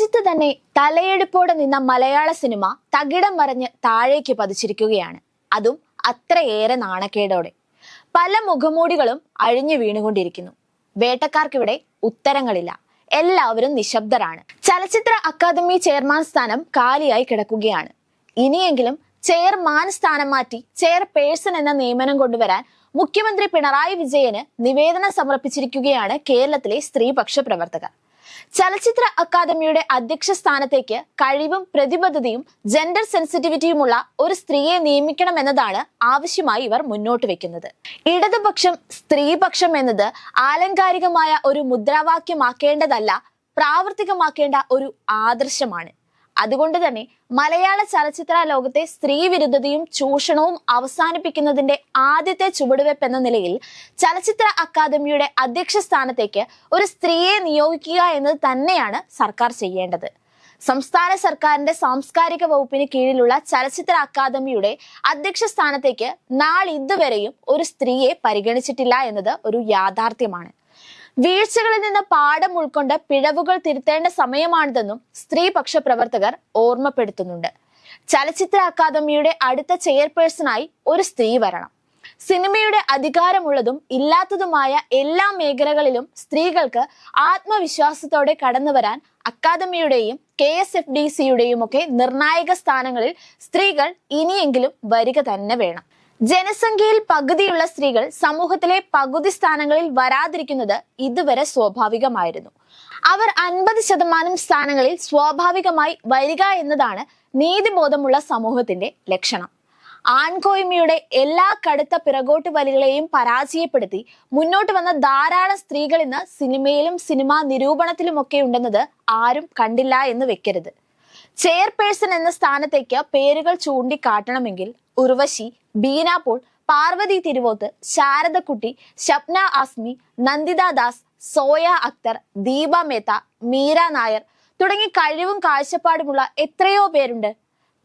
രാജ്യത്ത് തന്നെ തലയെടുപ്പോടെ നിന്ന മലയാള സിനിമ തകിടം മറിഞ്ഞ് താഴേക്ക് പതിച്ചിരിക്കുകയാണ്. അതും അത്രയേറെ നാണക്കേടോടെ. പല മുഖമൂടികളും അഴിഞ്ഞു വീണുകൊണ്ടിരിക്കുന്നു. വേട്ടക്കാർക്കിവിടെ ഉത്തരങ്ങളില്ല. എല്ലാവരും നിശബ്ദരാണ്. ചലച്ചിത്ര അക്കാദമി ചെയർമാൻ സ്ഥാനം കാലിയായി കിടക്കുകയാണ്. ഇനിയെങ്കിലും ചെയർമാൻ സ്ഥാനം മാറ്റി ചെയർപേഴ്സൺ എന്ന നിയമനം കൊണ്ടുവരാൻ മുഖ്യമന്ത്രി പിണറായി വിജയന് നിവേദനം സമർപ്പിച്ചിരിക്കുകയാണ് കേരളത്തിലെ സ്ത്രീപക്ഷ പ്രവർത്തകർ. ചലച്ചിത്ര അക്കാദമിയുടെ അധ്യക്ഷ സ്ഥാനത്തേക്ക് കഴിവും പ്രതിബദ്ധതയും ജെൻഡർ സെൻസിറ്റിവിറ്റിയുമുള്ള ഒരു സ്ത്രീയെ നിയമിക്കണമെന്നതാണ് ആവശ്യമായി ഇവർ മുന്നോട്ട് വെക്കുന്നത്. ഇടതുപക്ഷം സ്ത്രീപക്ഷം എന്നത് ആലങ്കാരികമായ ഒരു മുദ്രാവാക്യമാക്കേണ്ടതല്ല പ്രാവർത്തികമാക്കേണ്ട ഒരു ആദർശമാണ്. അതുകൊണ്ട് തന്നെ മലയാള ചലച്ചിത്ര ലോകത്തെ സ്ത്രീ വിരുദ്ധതയും ചൂഷണവും അവസാനിപ്പിക്കുന്നതിന്റെ ആദ്യത്തെ ചുവടുവെപ്പ് എന്ന നിലയിൽ ചലച്ചിത്ര അക്കാദമിയുടെ അധ്യക്ഷ സ്ഥാനത്തേക്ക് ഒരു സ്ത്രീയെ നിയോഗിക്കുക എന്നത് തന്നെയാണ് സർക്കാർ ചെയ്യേണ്ടത്. സംസ്ഥാന സർക്കാരിന്റെ സാംസ്കാരിക വകുപ്പിന് കീഴിലുള്ള ചലച്ചിത്ര അക്കാദമിയുടെ അധ്യക്ഷ സ്ഥാനത്തേക്ക് നാളിതുവരെയും ഒരു സ്ത്രീയെ പരിഗണിച്ചിട്ടില്ല എന്നത് ഒരു യാഥാർത്ഥ്യമാണ്. വീഴ്ചകളിൽ നിന്ന് പാഠം ഉൾക്കൊണ്ട് പിഴവുകൾ തിരുത്തേണ്ട സമയമാണിതെന്നും സ്ത്രീപക്ഷ പ്രവർത്തകർ ഓർമ്മപ്പെടുത്തുന്നുണ്ട്. ചലച്ചിത്ര അക്കാദമിയുടെ അടുത്ത ചെയർപേഴ്സണായി ഒരു സ്ത്രീ വരണം. സിനിമയുടെ അധികാരമുള്ളതും ഇല്ലാത്തതുമായ എല്ലാ മേഖലകളിലും സ്ത്രീകൾക്ക് ആത്മവിശ്വാസത്തോടെ കടന്നു വരാൻ അക്കാദമിയുടെയും കെ എസ് എഫ് ഡി സിയുടെയും ഒക്കെ നിർണായക സ്ഥാനങ്ങളിൽ സ്ത്രീകൾ ഇനിയെങ്കിലും വരിക തന്നെ വേണം. ജനസംഖ്യയിൽ പകുതിയുള്ള സ്ത്രീകൾ സമൂഹത്തിലെ പകുതി സ്ഥാനങ്ങളിൽ വരാതിരിക്കുന്നത് ഇതുവരെ സ്വാഭാവികമായിരുന്നു. അവർ അൻപത് ശതമാനം സ്ഥാനങ്ങളിൽ സ്വാഭാവികമായി വരിക എന്നതാണ് നീതിബോധമുള്ള സമൂഹത്തിന്റെ ലക്ഷണം. ആൺകോയ്മയുടെ എല്ലാ കടുത്ത പിറകോട്ട് വലികളെയും പരാജയപ്പെടുത്തി മുന്നോട്ട് വന്ന ധാരാളം സ്ത്രീകൾ ഇന്ന് സിനിമയിലും സിനിമാ നിരൂപണത്തിലുമൊക്കെ ഉണ്ടെന്നത് ആരും കണ്ടില്ല എന്ന് വെക്കരുത്. ചെയർപേഴ്സൺ എന്ന സ്ഥാനത്തേക്ക് പേരുകൾ ചൂണ്ടിക്കാട്ടണമെങ്കിൽ ഉർവശി ബീന പോൾ പാർവതി തിരുവോത്ത് ശാരദക്കുട്ടി ഷപ്ന ആസ്മി നന്ദിത ദാസ് സോയ അക്തർ ദീപ മേത്ത മീര നായർ തുടങ്ങി കഴിവും കാഴ്ചപ്പാടുമുള്ള എത്രയോ പേരുണ്ട്.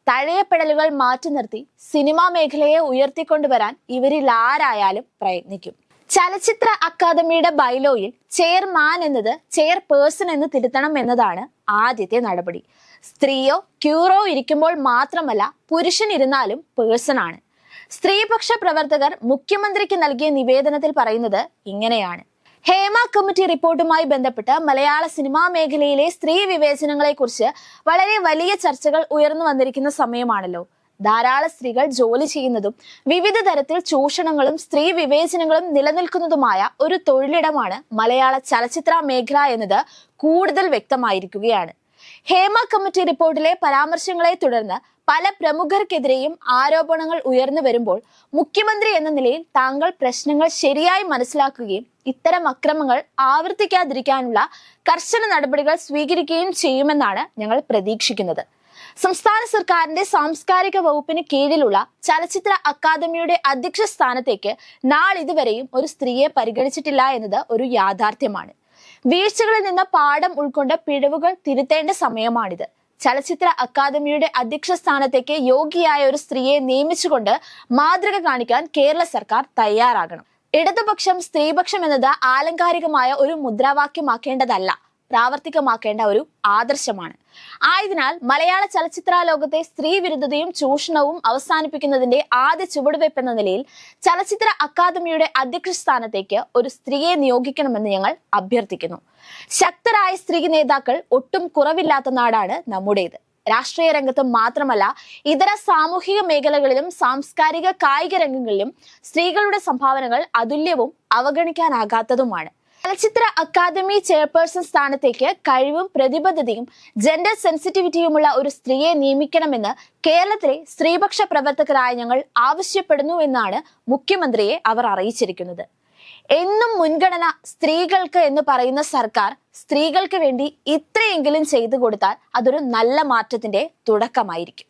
തഴയപ്പെടലുകൾ മാറ്റി നിർത്തി സിനിമാ മേഖലയെ ഉയർത്തിക്കൊണ്ടുവരാൻ ഇവരിൽ ആരായാലും പ്രയത്നിക്കും. ചലച്ചിത്ര അക്കാദമിയുടെ ബൈലോയിൽ ചെയർമാൻ എന്നത് ചെയർപേഴ്സൺ എന്ന് തിരുത്തണം എന്നതാണ് ആദ്യത്തെ നടപടി. സ്ത്രീയോ ക്യൂറോ ഇരിക്കുമ്പോൾ മാത്രമല്ല പുരുഷൻ ഇരുന്നാലും പേഴ്സൺ ആണ്. സ്ത്രീപക്ഷ പ്രവർത്തകർ മുഖ്യമന്ത്രിക്ക് നൽകിയ നിവേദനത്തിൽ പറയുന്നത് ഇങ്ങനെയാണ്. ഹേമ കമ്മിറ്റി റിപ്പോർട്ടുമായി ബന്ധപ്പെട്ട് മലയാള സിനിമാ മേഖലയിലെ സ്ത്രീ വിവേചനങ്ങളെ കുറിച്ച് വളരെ വലിയ ചർച്ചകൾ ഉയർന്നു വന്നിരിക്കുന്ന സമയമാണല്ലോ. ധാരാളം സ്ത്രീകൾ ജോലി ചെയ്യുന്നതും വിവിധ തരത്തിൽ ചൂഷണങ്ങളും സ്ത്രീ വിവേചനങ്ങളും നിലനിൽക്കുന്നതുമായ ഒരു തൊഴിലിടമാണ് മലയാള ചലച്ചിത്ര മേഖല എന്നത് കൂടുതൽ വ്യക്തമായിരിക്കുകയാണ്. ഹേമ കമ്മിറ്റി റിപ്പോർട്ടിലെ പരാമർശങ്ങളെ തുടർന്ന് പല പ്രമുഖർക്കെതിരെയും ആരോപണങ്ങൾ ഉയർന്നു വരുമ്പോൾ മുഖ്യമന്ത്രി എന്ന നിലയിൽ താങ്കൾ പ്രശ്നങ്ങൾ ശരിയായി മനസ്സിലാക്കുകയും ഇത്തരം അക്രമങ്ങൾ ആവർത്തിക്കാതിരിക്കാനുള്ള കർശന നടപടികൾ സ്വീകരിക്കുകയും ചെയ്യുമെന്നാണ് ഞങ്ങൾ പ്രതീക്ഷിക്കുന്നത്. സംസ്ഥാന സർക്കാരിന്റെ സാംസ്കാരിക വകുപ്പിന് കീഴിലുള്ള ചലച്ചിത്ര അക്കാദമിയുടെ അധ്യക്ഷ സ്ഥാനത്തേക്ക് നാളിതുവരെയും ഒരു സ്ത്രീയെ പരിഗണിച്ചിട്ടില്ല എന്നത് ഒരു യാഥാർത്ഥ്യമാണ്. വീഴ്ചകളിൽ നിന്ന് പാഠം ഉൾക്കൊണ്ട് പിഴവുകൾ തിരുത്തേണ്ട സമയമാണിത്. ചലച്ചിത്ര അക്കാദമിയുടെ അധ്യക്ഷ സ്ഥാനത്തേക്ക് യോഗ്യയായ ഒരു സ്ത്രീയെ നിയമിച്ചുകൊണ്ട് മാതൃക കാണിക്കാൻ കേരള സർക്കാർ തയ്യാറാകണം. ഇടതുപക്ഷം സ്ത്രീപക്ഷം എന്നത് ആലങ്കാരികമായ ഒരു മുദ്രാവാക്യമാക്കേണ്ടതല്ല. പ്രാവർത്തികമാക്കേണ്ട ഒരു ആദർശമാണ്. ആയതിനാൽ മലയാള ചലച്ചിത്ര ലോകത്തെ സ്ത്രീ വിരുദ്ധതയും ചൂഷണവും അവസാനിപ്പിക്കുന്നതിന്റെ ആദ്യ ചുവടുവയ്പ് എന്ന നിലയിൽ ചലച്ചിത്ര അക്കാദമിയുടെ അധ്യക്ഷ സ്ഥാനത്തേക്ക് ഒരു സ്ത്രീയെ നിയോഗിക്കണമെന്ന് ഞങ്ങൾ അഭ്യർത്ഥിക്കുന്നു. ശക്തരായ സ്ത്രീ നേതാക്കൾ ഒട്ടും കുറവില്ലാത്ത നാടാണ് നമ്മുടേത്. രാഷ്ട്രീയ രംഗത്ത് മാത്രമല്ല ഇതര സാമൂഹിക മേഖലകളിലും സാംസ്കാരിക കായിക രംഗങ്ങളിലും സ്ത്രീകളുടെ സംഭാവനകൾ അതുല്യവും അവഗണിക്കാനാകാത്തതുമാണ്. ചലച്ചിത്ര അക്കാദമി ചെയർപേഴ്സൺ സ്ഥാനത്തേക്ക് കഴിവും പ്രതിബദ്ധതയും ജെൻഡർ സെൻസിറ്റിവിറ്റിയുമുള്ള ഒരു സ്ത്രീയെ നിയമിക്കണമെന്ന് കേരളത്തിലെ സ്ത്രീപക്ഷ പ്രവർത്തകരായ ഞങ്ങൾ ആവശ്യപ്പെടുന്നു എന്നാണ് മുഖ്യമന്ത്രിയെ അവർ അറിയിച്ചിരിക്കുന്നത്. എന്നും മുൻഗണന സ്ത്രീകൾക്ക് എന്ന് പറയുന്ന സർക്കാർ സ്ത്രീകൾക്ക് വേണ്ടി ഇത്രയെങ്കിലും ചെയ്തു കൊടുത്താൽ അതൊരു നല്ല മാറ്റത്തിന്റെ തുടക്കമായിരിക്കും.